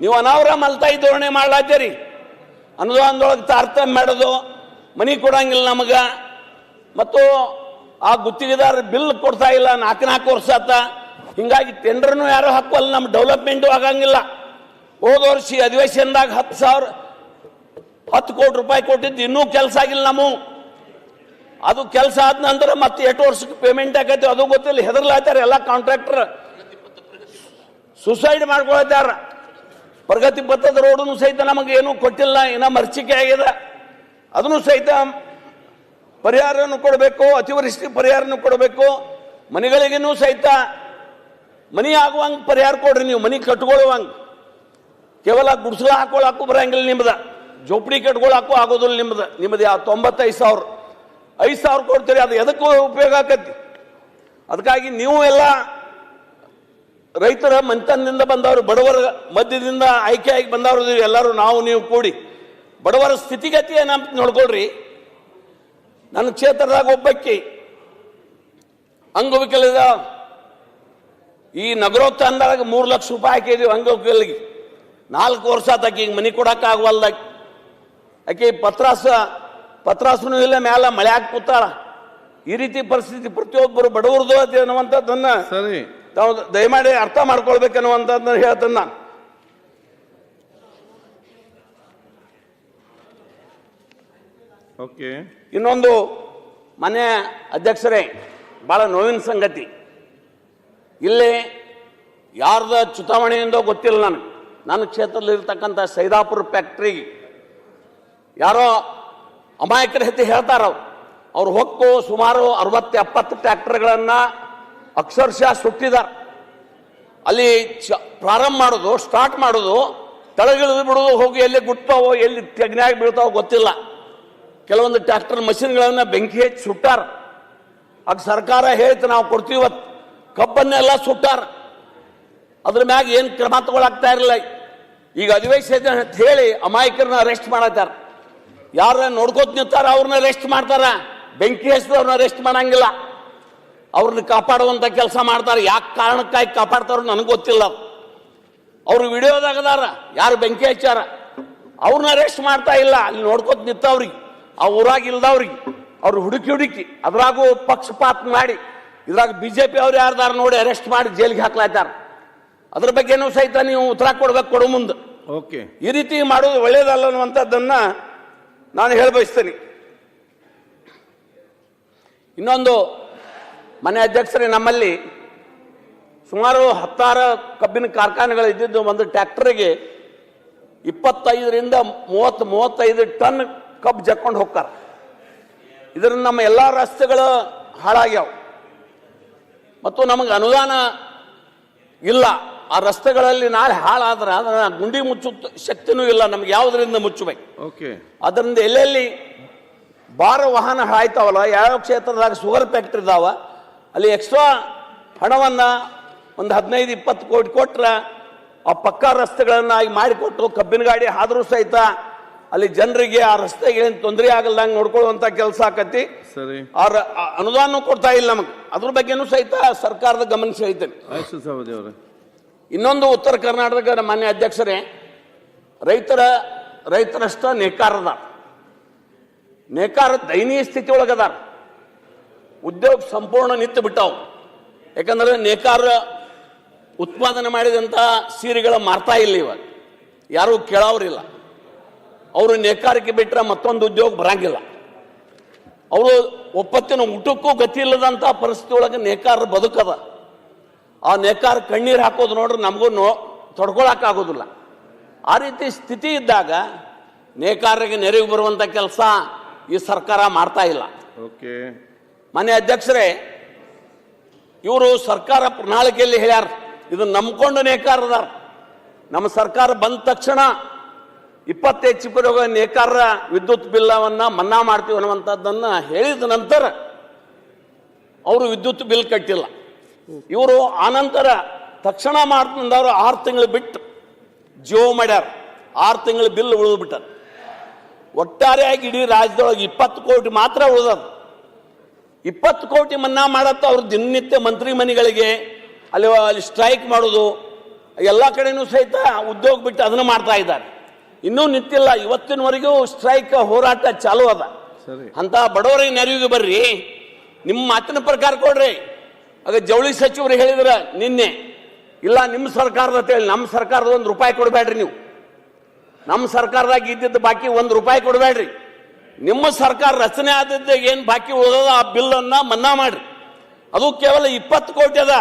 ನೀವು ಅನಾವರ ಮಲ್ತಾಯಿ ಧೋರಣೆ ಮಾಡ್ಲಾತ್ತೀರಿ. ಅನುದಾನದೊಳಗೆ ತಾರತಮ್ಯ ಮಾಡೋದು, ಮನಿ ಕೊಡಂಗಿಲ್ಲ ನಮಗ. ಮತ್ತು ಆ ಗುತ್ತಿಗೆದಾರ ಬಿಲ್ ಕೊಡ್ತಾ ಇಲ್ಲ ನಾಲ್ಕು ನಾಲ್ಕು ವರ್ಷ ಆತ. ಹಿಂಗಾಗಿ ಟೆಂಡರ್ನು ಯಾರು ಹಾಕುವಲ್ಲ ನಮ್ಮ ಡೆವಲಪ್ಮೆಂಟು ಆಗಂಗಿಲ್ಲ. ಹೋದ ವರ್ಷ ಅಧಿವೇಶನದಾಗ ಹತ್ತು ಸಾವಿರ, ಹತ್ತು ಕೋಟಿ ರೂಪಾಯಿ ಕೊಟ್ಟಿದ್ದು ಇನ್ನೂ ಕೆಲಸ ಆಗಿಲ್ಲ ನಮ್ಮ ಅದು ಕೆಲಸ ಆದ ನಂತರ ಮತ್ತೆ ಎಷ್ಟು ವರ್ಷಕ್ಕೆ ಪೇಮೆಂಟ್ ಆಗೈತೆ ಅದು ಗೊತ್ತಿಲ್ಲ ಹೆದರ್ಲಾತಾರೆ ಎಲ್ಲ ಕಾಂಟ್ರಾಕ್ಟರ್ ಸುಸೈಡ್ ಮಾಡ್ಕೊಳತ್ತಾರ ಪ್ರಗತಿ ಪಥದ ರೋಡನ್ನು ಸಹಿತ ನಮಗೆ ಏನೂ ಕೊಟ್ಟಿಲ್ಲ, ಏನೋ ಮರ್ಚಿಕೆ ಆಗಿದೆ. ಅದನ್ನು ಸಹಿತ ಪರಿಹಾರವನ್ನು ಕೊಡಬೇಕು, ಅತಿವೃಷ್ಟಿ ಪರಿಹಾರನೂ ಕೊಡಬೇಕು. ಮನೆಗಳಿಗೇನು ಸಹಿತ ಮನಿ ಆಗುವಂಗೆ ಪರಿಹಾರ ಕೊಡ್ರಿ ನೀವು, ಮನೆ ಕಟ್ಕೊಳ್ಳುವಂಗೆ. ಕೇವಲ ಗುಡ್ಸಲ ಹಾಕೊಳಕ್ಕೂ ಬರಂಗಿಲ್ಲ ನಿಮ್ದು. ಜೋಪಡಿ ಕಟ್ಕೊಳಕ್ಕೂ ಆಗೋದಿಲ್ಲ ನಿಮ್ದು. ನಿಮ್ದು ಯಾವ ತೊಂಬತ್ತೈದು ಸಾವಿರ. ಐದು ಸಾವಿರ ಕೊಡ್ತೀರಿ, ಅದು ಎದಕ್ಕೂ ಉಪಯೋಗ ಆಕತಿ ಅದಕ್ಕಾಗಿ ನೀವು ಎಲ್ಲ ರೈತರ ಮಂತನದಿಂದ ಬಂದವರು, ಬಡವರ ಮಧ್ಯದಿಂದ ಆಯ್ಕೆಯಾಗಿ ಬಂದವರು ಎಲ್ಲರೂ ನಾವು, ನೀವು ಕೂಡಿ. ಬಡವರ ಸ್ಥಿತಿಗತಿ ಏನಂತ ನೋಡ್ಕೊಳ್ರಿ. ನನ್ನ ಕ್ಷೇತ್ರದಾಗ ಒಬ್ಬಕ್ಕಿ ಅಂಗವಿಕಲದ ಈ ನಗರೋತ್ಥಾನದಾಗ ಮೂರು ಲಕ್ಷ ರೂಪಾಯಿ ಹಾಕಿದೀವಿ ಅಂಗವಿಕಲಿಗೆ. ನಾಲ್ಕು ವರ್ಷ ಆತಾಕಿ ಈಗ ಮನೆ ಕೊಡಕ್ಕೆ ಆಗವಲ್ದ ಆಕೆ. ಪತ್ರಾಸ, ಪತ್ರಾಸನು ಇಲ್ಲ, ಮ್ಯಾಲ ಮಳೆ ಹಾಕಿ ಕೂತಾಳ. ಈ ರೀತಿ ಪರಿಸ್ಥಿತಿ ಪ್ರತಿಯೊಬ್ಬರು ಬಡವರದು ಅನ್ನುವಂಥದ್ದನ್ನ ಸರಿ. ತಾವು ದಯಮಾಡಿ ಅರ್ಥ ಮಾಡ್ಕೊಳ್ಬೇಕನ್ನುವಂಥದ್ದನ್ನ ಹೇಳ್ತೇನೆ ನಾನು. ಓಕೆ ಇನ್ನೊಂದು ಮನೆ ಅಧ್ಯಕ್ಷರೇ ಬಹಳ ನೋವಿನ ಸಂಗತಿ. ಇಲ್ಲಿ ಯಾರ್ದ ಚುತಾವಣೆಯಿಂದ ಗೊತ್ತಿಲ್ಲ ನನಗೆ. ನನ್ನ ಕ್ಷೇತ್ರದಲ್ಲಿರ್ತಕ್ಕಂಥ ಸೈದಾಪುರ ಫ್ಯಾಕ್ಟ್ರಿ ಯಾರೋ ಅಮಾಯಕರ ಹೆತ್ತಿ ಹೇಳ್ತಾರ ಅವ್ರು ಅವ್ರು ಹೊಕ್ಕು ಸುಮಾರು ಅರವತ್ತು ಎಪ್ಪತ್ತು ಟ್ರ್ಯಾಕ್ಟರ್ಗಳನ್ನು ಅಕ್ಷರಶಃ ಸುಟ್ಟಿದ್ದಾರೆ ಅಲ್ಲಿ ಪ್ರಾರಂಭ ಮಾಡೋದು ಸ್ಟಾರ್ಟ್ ಮಾಡೋದು, ತಳಗಿಳಿದು ಬಿಡೋದು, ಹೋಗಿ ಎಲ್ಲಿ ಗುಟ್ತಾವೋ ಎಲ್ಲಿ ತೆಗ್ನಾಗಿ ಬೀಳ್ತಾವೋ ಗೊತ್ತಿಲ್ಲ. ಕೆಲವೊಂದು ಟ್ಯಾಕ್ಟರ್ ಮಷಿನ್ಗಳನ್ನು ಬೆಂಕಿ ಹಚ್ಚಿ ಸುಟ್ಟಾರ. ಅದು ಸರ್ಕಾರ ಹೇಳ್ತು ನಾವು ಕೊಡ್ತೀವತ್ ಕಬ್ಬನ್ನೆಲ್ಲ ಸುಟ್ಟಾರ. ಅದ್ರ ಮ್ಯಾಗ ಏನು ಕ್ರಮ ತಗೊಳಕ್ತಾ ಇರಲಿಲ್ಲ. ಈಗ ಅಧಿವೇಶನ ಅಂತ ಹೇಳಿ ಅಮಾಯಕರನ್ನ ಅರೆಸ್ಟ್ ಮಾಡತ್ತಾರ. ಯಾರನ್ನ ನೋಡ್ಕೋತ ನಿಂತಾರ, ಅವ್ರನ್ನ ಅರೆಸ್ಟ್ ಮಾಡ್ತಾರ. ಬೆಂಕಿ ಹಚ್ಚಿದವ್ರನ್ನ ಅರೆಸ್ಟ್ ಮಾಡಂಗಿಲ್ಲ. ಅವ್ರನ್ನ ಕಾಪಾಡುವಂತ ಕೆಲಸ ಮಾಡ್ತಾರೆ. ಯಾಕೆ ಕಾರಣಕ್ಕಾಗಿ ಕಾಪಾಡ್ತಾರೋ ನನಗೆ ಗೊತ್ತಿಲ್ಲ. ಅವರು ವಿಡಿಯೋದಾಗದಾರ ಯಾರು ಬೆಂಕಿ ಹಚ್ಚಾರ ಅವ್ರನ್ನ ಅರೆಸ್ಟ್ ಮಾಡ್ತಾ ಇಲ್ಲ. ಅಲ್ಲಿ ನೋಡ್ಕೋತ ನಿಂತವ್ರಿಗೆ ಆ ಊರಾಗ ಇಲ್ದವ್ರಿಗೆ. ಅವ್ರು ಹುಡುಕಿ ಹುಡುಕಿ ಅದ್ರಾಗೂ ಪಕ್ಷಪಾತ ಮಾಡಿ ಇದ್ರಾಗ ಬಿಜೆಪಿ ಅವ್ರು ಯಾರ್ದಾರ ನೋಡಿ ಅರೆಸ್ಟ್ ಮಾಡಿ ಜೈಲಿಗೆ ಹಾಕ್ಲಾಯ್ತಾರ. ಅದ್ರ ಬಗ್ಗೆನೂ ಸಹಿತ ನೀವು ಉತ್ತರ ಕೊಡ್ಬೇಕು ಕೊಡು ಮುಂದೆ. ಓಕೆ. ಈ ರೀತಿ ಮಾಡೋದು ಒಳ್ಳೇದಲ್ಲ ಅನ್ನುವಂಥದ್ದನ್ನ ನಾನು ಹೇಳ ಬಯಸ್ತೇನೆ ಇನ್ನೊಂದು ಮನೆ ಅಧ್ಯಕ್ಷರೇ ನಮ್ಮಲ್ಲಿ ಸುಮಾರು ಹತ್ತಾರು ಕಬ್ಬಿನ ಕಾರ್ಖಾನೆಗಳು ಇದ್ದಿದ್ದು ಒಂದು ಟ್ಯಾಕ್ಟರಿಗೆ ಇಪ್ಪತ್ತೈದರಿಂದ ಮೂವತ್ತು ಮೂವತ್ತೈದು ಟನ್ ಕಬ್ಬು ಜಕ್ಕೊಂಡು ಹೋಗ್ತಾರೆ. ಇದರಿಂದ ನಮ್ಮ ಎಲ್ಲ ರಸ್ತೆಗಳು ಹಾಳಾಗ್ಯಾವ. ಮತ್ತು ನಮಗೆ ಅನುದಾನ ಇಲ್ಲ. ಆ ರಸ್ತೆಗಳಲ್ಲಿ ನಾಳೆ ಹಾಳಾದ್ರೆ ಅದರ ಗುಂಡಿ ಮುಚ್ಚು ಶಕ್ತಿನೂ ಇಲ್ಲ. ನಮ್ಗೆ ಯಾವುದರಿಂದ ಮುಚ್ಚಬೇಕು ಓಕೆ ಅದರಿಂದ ಎಲ್ಲೆಲ್ಲಿ ಭಾರ ವಾಹನ ಹಾಯ್ತಾವಲ್ಲ ಯಾವ ಕ್ಷೇತ್ರದಾಗ ಶುಗರ್ ಫ್ಯಾಕ್ಟ್ರಿ ಇದಾವ ಅಲ್ಲಿ ಎಕ್ಸ್ಟ್ರಾ ಹಣವನ್ನು ಒಂದು ಹದಿನೈದು ಇಪ್ಪತ್ತು ಕೋಟಿ ಕೊಟ್ಟರೆ ಆ ಪಕ್ಕಾ ರಸ್ತೆಗಳನ್ನು ಆಗಿ ಮಾಡಿಕೊಟ್ಟು ಕಬ್ಬಿನ ಗಾಡಿ ಆದರೂ ಸಹಿತ ಅಲ್ಲಿ ಜನರಿಗೆ ಆ ರಸ್ತೆಗೆ ಏನು ತೊಂದರೆ ಆಗಲ್ದಂಗೆ ನೋಡ್ಕೊಳ್ಳುವಂಥ ಕೆಲಸ ಆಕತಿ. ಸರಿ. ಆ ಅನುದಾನ ಕೊಡ್ತಾ ಇಲ್ಲ ನಮಗೆ. ಅದ್ರ ಬಗ್ಗೆನೂ ಸಹಿತ ಸರ್ಕಾರದ ಗಮನ ಸೆಳಿತೇನೆ. ಇನ್ನೊಂದು ಉತ್ತರ ಕರ್ನಾಟಕದ ಮಾನ್ಯ ಅಧ್ಯಕ್ಷರೇ ರೈತರ ರೈತರಷ್ಟ ನೇಕಾರದ ನೇಕಾರ ದಯನೀಯ ಸ್ಥಿತಿ ಒಳಗದಾರ ಉದ್ಯೋಗ ಸಂಪೂರ್ಣ ನಿಂತು ಬಿಟ್ಟವು. ಯಾಕಂದ್ರೆ ನೇಕಾರ ಉತ್ಪಾದನೆ ಮಾಡಿದಂಥ ಸೀರೆಗಳ ಮಾರ್ತಾ ಇಲ್ಲ ಇವಾಗ. ಯಾರೂ ಕೇಳೋರಿಲ್ಲ ಅವರು ನೇಕಾರಿಕೆ ಬಿಟ್ಟರೆ ಮತ್ತೊಂದು ಉದ್ಯೋಗ ಬರಂಗಿಲ್ಲ. ಅವರು ಒಪ್ಪತ್ತಿನ ಊಟಕ್ಕೂ ಗತಿ ಇಲ್ಲದಂಥ ಪರಿಸ್ಥಿತಿ ಒಳಗೆ ನೇಕಾರ ಬದುಕದ. ಆ ನೇಕಾರ ಕಣ್ಣೀರು ಹಾಕೋದು ನೋಡ್ರೆ ನಮಗೂ ನೋ ತೊಡ್ಕೊಳಕ್ಕಾಗೋದಿಲ್ಲ ಆ ರೀತಿ ಸ್ಥಿತಿ ಇದ್ದಾಗ ನೇಕಾರರಿಗೆ ನೆರವು ಬರುವಂಥ ಕೆಲಸ ಈ ಸರ್ಕಾರ ಮಾಡ್ತಾ ಇಲ್ಲ. ಓಕೆ. ಮನೆ ಅಧ್ಯಕ್ಷರೇ, ಇವರು ಸರ್ಕಾರ ಪ್ರಣಾಳಿಕೆಯಲ್ಲಿ ಹೇಳ್ಯಾರ ಇದನ್ನ ನಂಬ್ಕೊಂಡು ನೇಕಾರದಾರ ನಮ್ಮ ಸರ್ಕಾರ ಬಂದ ತಕ್ಷಣ ಇಪ್ಪತ್ತೈದು ಚಿಪ್ಪ ನೇಕಾರ ವಿದ್ಯುತ್ ಬಿಲ್ಲವನ್ನು ಮನ್ನಾ ಮಾಡ್ತೀವಿ ಅನ್ನುವಂಥದ್ದನ್ನ ಹೇಳಿದ ನಂತರ ಅವರು ವಿದ್ಯುತ್ ಬಿಲ್ ಕಟ್ಟಿಲ್ಲ. ಇವರು ಆನಂತರ ತಕ್ಷಣ ಮಾಡ್ತಂದವರು ಆರು ತಿಂಗಳು ಬಿಟ್ಟು ಜಿಯೋ ಮಾಡ್ಯಾರ. ಆರು ತಿಂಗಳು ಬಿಲ್ ಉಳಿದು ಬಿಟ್ಟಾರ ಒಟ್ಟಾರೆಯಾಗಿ ಇಡೀ ರಾಜ್ಯದೊಳಗೆ ಇಪ್ಪತ್ತು ಕೋಟಿ ಮಾತ್ರ ಉಳಿದದ. ಇಪ್ಪತ್ತು ಕೋಟಿ ಮನ್ನಾ ಮಾಡತ್ತ ಅವ್ರು ದಿನನಿತ್ಯ ಮಂತ್ರಿ ಮನೆಗಳಿಗೆ ಅಲ್ಲಿ ಅಲ್ಲಿ ಸ್ಟ್ರೈಕ್ ಮಾಡೋದು ಎಲ್ಲ ಕಡೆನೂ ಸಹಿತ ಉದ್ಯೋಗ ಬಿಟ್ಟು ಅದನ್ನು ಮಾಡ್ತಾ ಇದ್ದಾರೆ. ಇನ್ನೂ ನಿಂತಿಲ್ಲ ಇವತ್ತಿನವರೆಗೂ ಸ್ಟ್ರೈಕ್ ಹೋರಾಟ ಚಾಲು ಅದ. ಅಂತ ಬಡವರಿಗೆ ನೆರವಿಗೆ ಬರ್ರಿ ನಿಮ್ಮ ಮಾತಿನ ಪ್ರಕಾರ ಕೊಡ್ರಿ. ಆಗ ಜವಳಿ ಸಚಿವರು ಹೇಳಿದ್ರ ನಿನ್ನೆ ಇಲ್ಲ ನಿಮ್ಮ ಸರ್ಕಾರದ ಅಂತ ಹೇಳಿ ನಮ್ಮ ಸರ್ಕಾರದ ಒಂದು ರೂಪಾಯಿ ಕೊಡಬೇಡ್ರಿ ನೀವು. ನಮ್ಮ ಸರ್ಕಾರದಾಗ ಇದ್ದಿದ್ದ ಬಾಕಿ ಒಂದು ರೂಪಾಯಿ ಕೊಡಬೇಡ್ರಿ. ನಿಮ್ಮ ಸರ್ಕಾರ ರಚನೆ ಆದದ್ದು ಏನು ಬಾಕಿ ಉಳಿದ ಆ ಬಿಲ್ಲನ್ನು ಮನ್ನಾ ಮಾಡ್ರಿ. ಅದು ಕೇವಲ ಇಪ್ಪತ್ತು ಕೋಟಿ ಅದ.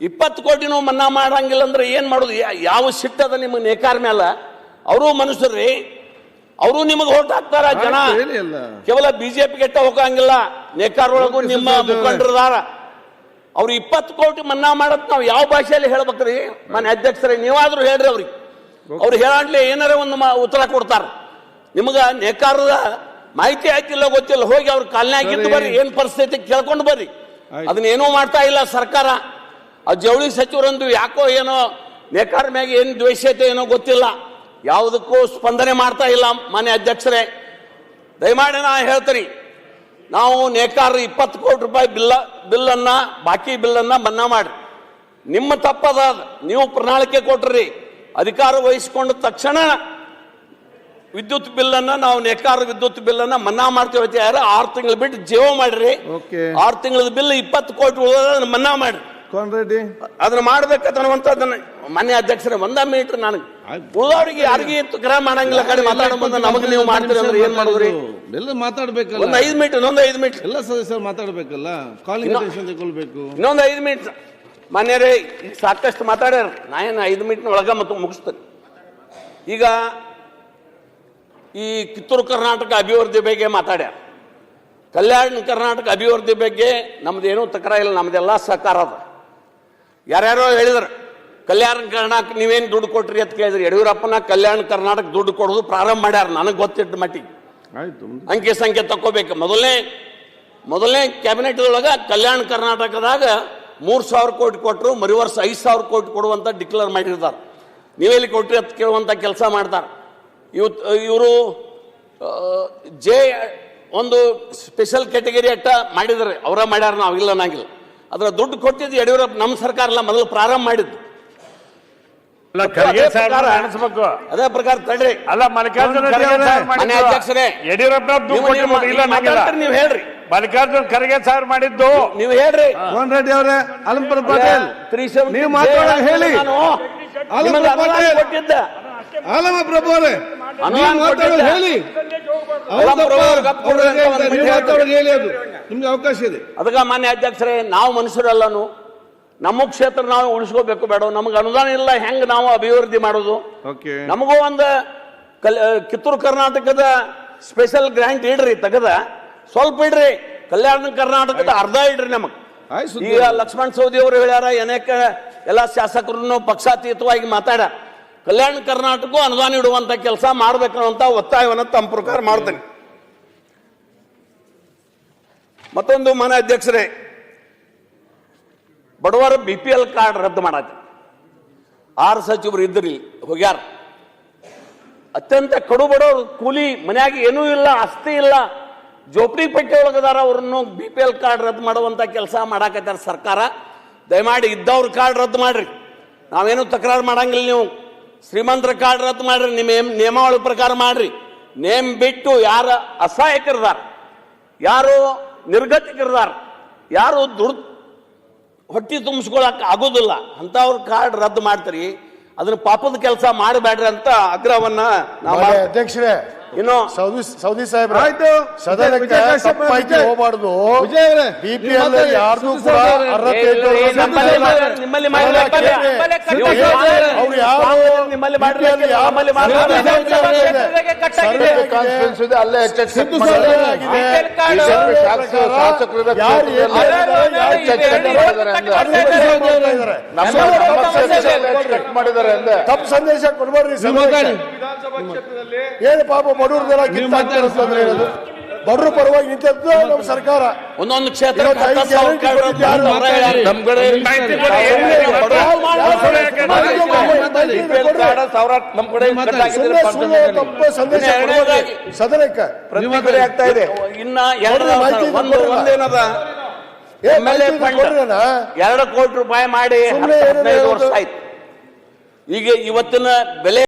ಇಪ್ಪತ್ತು ಕೋಟಿನೂ ಮನ್ನಾ ಮಾಡಂಗಿಲ್ಲ ಅಂದ್ರೆ ಏನು ಮಾಡೋದು? ಯಾವ ಸಿಟ್ಟದ ನಿಮಗೆ ನೇಕಾರ ಮೇಲೆ ಅವರು ಮನುಷ್ಯರ್ರಿ ಅವರು ನಿಮಗೆ ಓಟ್ ಹಾಕ್ತಾರ ಜನ. ಕೇವಲ ಬಿಜೆಪಿ ಗೆಟ್ಟ ಹೋಗಂಗಿಲ್ಲ. ನೇಕಾರ ಒಳಗೂ ನಿಮ್ಮ ಮುಖಂಡರದಾರ. ಅವ್ರು ಇಪ್ಪತ್ತು ಕೋಟಿ ಮನ್ನಾ ಮಾಡತ್ ನಾವು ಯಾವ ಭಾಷೆಯಲ್ಲಿ ಹೇಳ್ಬೇಕ್ರಿ? ಮನೆ ಅಧ್ಯಕ್ಷರೇ ನೀವಾದ್ರೂ ಹೇಳ್ರಿ ಅವ್ರಿಗೆ. ಅವ್ರು ಹೇಳಾಡ್ಲಿ ಏನಾರ ಒಂದು ಉತ್ತರ ಕೊಡ್ತಾರ. ನಿಮ್ಗ ನೇಕಾರದ ಮಾಹಿತಿ ಹಾಕಿಲ್ಲ ಗೊತ್ತಿಲ್ಲ ಹೋಗಿ ಅವ್ರ ಕಾಲ್ನಾಗಿದ್ದು. ಬರ್ರಿ ಏನ್ ಪರಿಸ್ಥಿತಿ ಕೇಳ್ಕೊಂಡು ಬರ್ರಿ. ಅದನ್ನ ಏನೂ ಮಾಡ್ತಾ ಇಲ್ಲ ಸರ್ಕಾರ ಆ ಜವಳಿ ಸಚಿವರಂದು ಯಾಕೋ ಏನೋ ನೇಕಾರ ಮ್ಯಾಗ ಏನು ದ್ವೇಷತೆ ಏನೋ ಗೊತ್ತಿಲ್ಲ ಯಾವುದಕ್ಕೂ ಸ್ಪಂದನೆ ಮಾಡ್ತಾ ಇಲ್ಲ ಮನೆ ಅಧ್ಯಕ್ಷರೇ ದಯಮಾಡಿ ನಾ ಹೇಳ್ತೀನಿ ನಾವು ನೇಕಾರ ಇಪ್ಪತ್ತು ಕೋಟಿ ರೂಪಾಯಿ ಬಿಲ್ಲ ಬಿಲ್ಲನ್ನ ಬಾಕಿ ಬಿಲ್ಲನ್ನ ಮನ್ನಾ ಮಾಡಿ ನಿಮ್ಮ ತಪ್ಪದ. ನೀವು ಪ್ರಣಾಳಿಕೆ ಕೊಟ್ರಿ ಅಧಿಕಾರ ವಹಿಸಿಕೊಂಡ ತಕ್ಷಣ ವಿದ್ಯುತ್ ಬಿಲ್ಲನ್ನ ನಾವು ನೆಕ್ಕಾರ ವಿದ್ಯುತ್ ಬಿಲ್ಲನ್ನ ಮನ್ನಾ ಮಾಡ್ತೇವೆ ಯಾರು ಆರು ತಿಂಗಳು ಬಿಟ್ಟು ಜೀವ ಮಾಡ್ರಿ. ಆರು ತಿಂಗಳದ ಬಿಲ್ ಇಪ್ಪತ್ತು ಕೋಟಿ ಉಳಿದ ಮನ್ನಾ ಮಾಡ್ರಿ. ರೆಡ್ಡಿ? ಅದನ್ನ ಮಾಡ್ಬೇಕನ್ನುವಂಥದ್ದನ್ನ ಮನೆ ಅಧ್ಯಕ್ಷರ ಒಂದ ಮೀಟರ್ ನನಗೆ. ಉಳ್ಳವರಿಗೆ ಉಳಿದವ್ರಿಗೆ ಯಾರಿಗೆ ಗ್ರಹ ಮಾಡಂಗಿಲ್ಲ ಕಡೆ ಮಾತಾಡೋ ಬಂದ ನಮಗೆ ನೀವು ಮಾಡ್ತೀರಿ ಅಂದ್ರೆ ಏನ್ ಮಾಡಿದ್ರಿ? ಎಲ್ಲ ಮಾತಾಡ್ಬೇಕಲ್ಲ. ಒಂದ್ ಐದು ಮಿನಿಟ್ ಇನ್ನೊಂದು ಐದು ಮಿನಿಟ್ ಎಲ್ಲ ಸದಸ್ಯರು ಮಾತಾಡ್ಬೇಕಲ್ಲ. ಕಾಲಿಂಗ್ ಅಟೆನ್ಷನ್ ತಗೊಳ್ಬೇಕು. ಇನ್ನೊಂದು ಐದು ಮಿನಿಟ್ ಮನೆಯವರೇ ಸಾಕಷ್ಟು ಮಾತಾಡ್ಯಾರ. ನಾ ಏನು ಐದು ಮೀಟ್ನ ಒಳಗ ಮತ್ತು ಮುಗಿಸ್ತೇನೆ. ಈಗ ಈ ಕಿತ್ತೂರು ಕರ್ನಾಟಕ ಅಭಿವೃದ್ಧಿ ಬಗ್ಗೆ ಮಾತಾಡ್ಯಾರ. ಕಲ್ಯಾಣ ಕರ್ನಾಟಕ ಅಭಿವೃದ್ಧಿ ಬಗ್ಗೆ ನಮ್ಮದೇನೂ ತಕರ ಇಲ್ಲ ನಮ್ದೆಲ್ಲ ಸಹಕಾರ ಅದ. ಯಾರ್ಯಾರೋ ಹೇಳಿದ್ರು ಕಲ್ಯಾಣ ಕರ್ನಾಟಕ ನೀವೇನು ದುಡ್ಡು ಕೊಟ್ರಿ ಅಂತ ಕೇಳಿದ್ರಿ ಯಡಿಯೂರಪ್ಪನ ಕಲ್ಯಾಣ ಕರ್ನಾಟಕ ದುಡ್ಡು ಕೊಡೋದು ಪ್ರಾರಂಭ ಮಾಡ್ಯಾರ ನನಗೆ ಗೊತ್ತಿಟ್ಟ ಮಟ್ಟಿಗೆ. ಆಯ್ತು. ಅಂಕಿ ಸಂಖ್ಯೆ ತಕ್ಕೋಬೇಕು. ಮೊದಲನೇ ಮೊದಲನೇ ಕ್ಯಾಬಿನೆಟ್ ಒಳಗ ಕಲ್ಯಾಣ ಕರ್ನಾಟಕದಾಗ ಮೂರು ಸಾವಿರ ಕೋಟಿ ಕೊಟ್ಟರು ಮರಿವರ್ಷ ಐದು ಸಾವಿರ ಕೋಟಿ ಕೊಡುವಂತ ಡಿಕ್ಲೇರ್ ಮಾಡಿರ್ತಾರೆ. ನೀವೆಲ್ಲಿ ಕೊಟ್ರಿ ಅಂತ ಕೇಳುವಂತ ಕೆಲಸ ಮಾಡ್ತಾರೆ. ಇವತ್ತು ಇವರು ಜೆ ಒಂದು ಸ್ಪೆಷಲ್ ಕ್ಯಾಟಗರಿ ಅಟ್ಟ ಮಾಡಿದ್ದಾರೆ. ಅವರ ಮಾಡ್ಯಾರ ನಾವು ಇಲ್ಲ ಅನ್ನಂಗಿಲ್ಲ. ಅದರ ದುಡ್ಡು ಕೊಟ್ಟಿದ್ದು ಯಡಿಯೂರಪ್ಪ ನಮ್ಮ ಸರ್ಕಾರ ಎಲ್ಲ ಮೊದಲು ಪ್ರಾರಂಭ ಮಾಡಿದ್ದು. ಅದೇ ಪ್ರಕಾರ- ಅದೇ ಪ್ರಕಾರ ತಡ್ರಿ. ಅಲ್ಲ ಮನೆ ಮಾಡಿದ್ದು. ಅಧ್ಯಕ್ಷರೇ, ಯಡಿಯೂರಪ್ಪ ದುಡ್ಡು ನೀವು- ನಂಗಿಲ್ಲ ಹೇಳ್ರಿ. ಮಲ್ಲಿಕಾರ್ಜುನ್ ಖರ್ಗೆ ಸಾರ್ ಮಾಡಿದ್ದು. ನೀವು ಹೇಳ್ರಿ. ಮೋಹನ್ ರೆಡ್ಡಿ ಅವರೇ ಅಲಂಪುರ ಪಟೇಲ್ ನೀವು ಮಾತಾಡೋದು ಹೇಳಿ. ಅಲಂಪುರ ಪಾಟೀಲ್ ಪ್ರಭು ಅವರೇ. ಹೇಳಿ. ಹೇಳಿ ಅದು. ನಿಮ್ಗೆ ಅವಕಾಶ ಇದೆ. ಅದಕ್ಕೆ ಮಾನ್ಯ ಅಧ್ಯಕ್ಷರೇ ನಾವು ಮನುಷ್ಯರಲ್ಲನು. ನಮ್ಮ ಕ್ಷೇತ್ರ ನಾವು ಉಳಿಸ್ಕೋಬೇಕು ಬೇಡ. ನಮ್ಗೆ ಅನುದಾನ ಇಲ್ಲ ಹೆಂಗ್ ನಾವು ಅಭಿವೃದ್ಧಿ ಮಾಡೋದು? ಓಕೆ. ನಮಗೂ ಒಂದು ಕಲ್ ಕಿತ್ತೂರು ಕರ್ನಾಟಕದ ಸ್ಪೆಷಲ್ ಗ್ರಾಂಟ್ ಇಡ್ರಿ ತೆಗದ. ಸ್ವಲ್ಪ ಇಡ್ರಿ. ಕಲ್ಯಾಣ ಕರ್ನಾಟಕದ ಅರ್ಧ ಇಡ್ರಿ ನಮಗ್. ಈಗ ಲಕ್ಷ್ಮಣ್ ಸೌದಿ ಅವರು ಹೇಳ್ಯಾರ ಅನೇಕ ಎಲ್ಲ ಶಾಸಕರನ್ನು ಪಕ್ಷಾತೀತವಾಗಿ ಮಾತಾಡ. ಕಲ್ಯಾಣ ಕರ್ನಾಟಕಕ್ಕೂ ಅನುದಾನ ಇಡುವಂತ ಕೆಲಸ ಮಾಡಬೇಕನ್ನುವಂತ ಒತ್ತಾಯವನ್ನು ತಮ್ಮ ಪ್ರಕಾರ ಮಾಡ್ತೇನೆ. ಮತ್ತೊಂದು ಮನೆ ಅಧ್ಯಕ್ಷರೇ, ಬಡವರ ಬಿ ಪಿ ಎಲ್ ಕಾರ್ಡ್ ರದ್ದು ಮಾಡತ್ತೆ ಆರು ಸಚಿವರು ಇದ್ರಿ ಹೋಗ್ಯಾರ. ಅತ್ಯಂತ ಕಡು ಬಡವರು, ಕೂಲಿ ಮನ್ಯಾಗ ಏನೂ ಇಲ್ಲ, ಆಸ್ತಿ ಇಲ್ಲ. ಜೋಪಡಿ ಪಟ್ಟಿ ಒಳಗದಾರ ಅವ್ರನ್ನು ಬಿ ಪಿ ಎಲ್ ಕಾರ್ಡ್ ರದ್ದು ಮಾಡುವಂತ ಕೆಲಸ ಮಾಡಾಕತ್ತಾರ ಸರ್ಕಾರ. ದಯಮಾಡಿ ಇದ್ದವ್ರ ಕಾರ್ಡ್ ರದ್ದು ಮಾಡ್ರಿ. ನಾವೇನು ತಕರಾರು ಮಾಡಂಗಿಲ್ಲ ನೀವು. ಶ್ರೀಮಂತರ ಕಾರ್ಡ್ ರದ್ದು ಮಾಡ್ರಿ ನಿಮ್ಮ ನಿಯಮಾವಳಿ ಪ್ರಕಾರ ಮಾಡ್ರಿ. ನೇಮ್ ಬಿಟ್ಟು ಯಾರ ಅಸಹಾಯಕರಿದ್ದಾರೆ ಯಾರು ನಿರ್ಗತಿಕರಿದ್ದಾರೆ ಯಾರು ದುಡ್ಡು ಹೊಟ್ಟಿ ತುಂಬಿಸ್ಕೊಳಕ್ ಆಗೋದಿಲ್ಲ ಅಂಥವ್ರ ಕಾರ್ಡ್ ರದ್ದು ಮಾಡ್ತೀರಿ. ಅದನ್ನ ಪಾಪದ ಕೆಲಸ ಮಾಡಬೇಡ್ರಿ ಅಂತ ಆಗ್ರಹವನ್ನ ನಾವು ಅಧ್ಯಕ್ಷರೇ ಇನ್ನು ಸೌದಿ ಸೌದಿ ಸಾಹೇಬ್ರ ಆಯ್ತು. ಸದನಕ್ಕೆ ತಪ್ಪಾಗಿ. ಹೋಗಬಾರ್ದು. ಬಿಪಿಎಲ್. ಯಾರ್ದು ಕೂಡ. ಅರ್ಹತೆ ನಿಮ್ಮಲ್ಲಿ ಅವ್ರು ಯಾವ- ನಮ್ಮಲ್ಲಿ. ಕಾನ್ಸ್ಟಿಟ್ಯೂನ್ಸಿ ಇದೆ. ಅಲ್ಲೇ ಸಿದ್ದು ಶಾಸಕರ ಕ್ಷೇತ್ರದಲ್ಲಿ ಕ್ಷೇತ್ರದಲ್ಲಿ ಸಂದೇಶ ಚೆಕ್ ಮಾಡಿದ್ದಾರೆ ಅಂದೆ? ತಪ್ಪು ಸಂದೇಶ ಕೊಡ್ಬೇಡ್ರಿ ನೀವು ಮಾತಾಡಿ. ಏನು ಪಾಪ ಬಡವ್ರದೆಲ್ಲ ಕಿತ್ತಾಕ್ತಾರೆ ಬಡವ್ರ ಪರವಾಗಿ ನಿಂತದ್ದು ನಮ್ಮ ಸರ್ಕಾರ. ಒಂದೊಂದು ಕ್ಷೇತ್ರ ಸದನಕ್ಕೆ. ಪ್ರತಿಕ್ರಿಯೆ ಆಗ್ತಾ ಇದೆ. ಇನ್ನ ಎರಡು. ಒಂದೇನದ? ಫಂಡ್. ಎರಡು ಕೋಟಿ ರೂಪಾಯಿ ಮಾಡಿ ಹದಿನೈದು ವರ್ಷ ಆಯ್ತು. ಈಗ ಇವತ್ತಿನ ಬೆಲೆ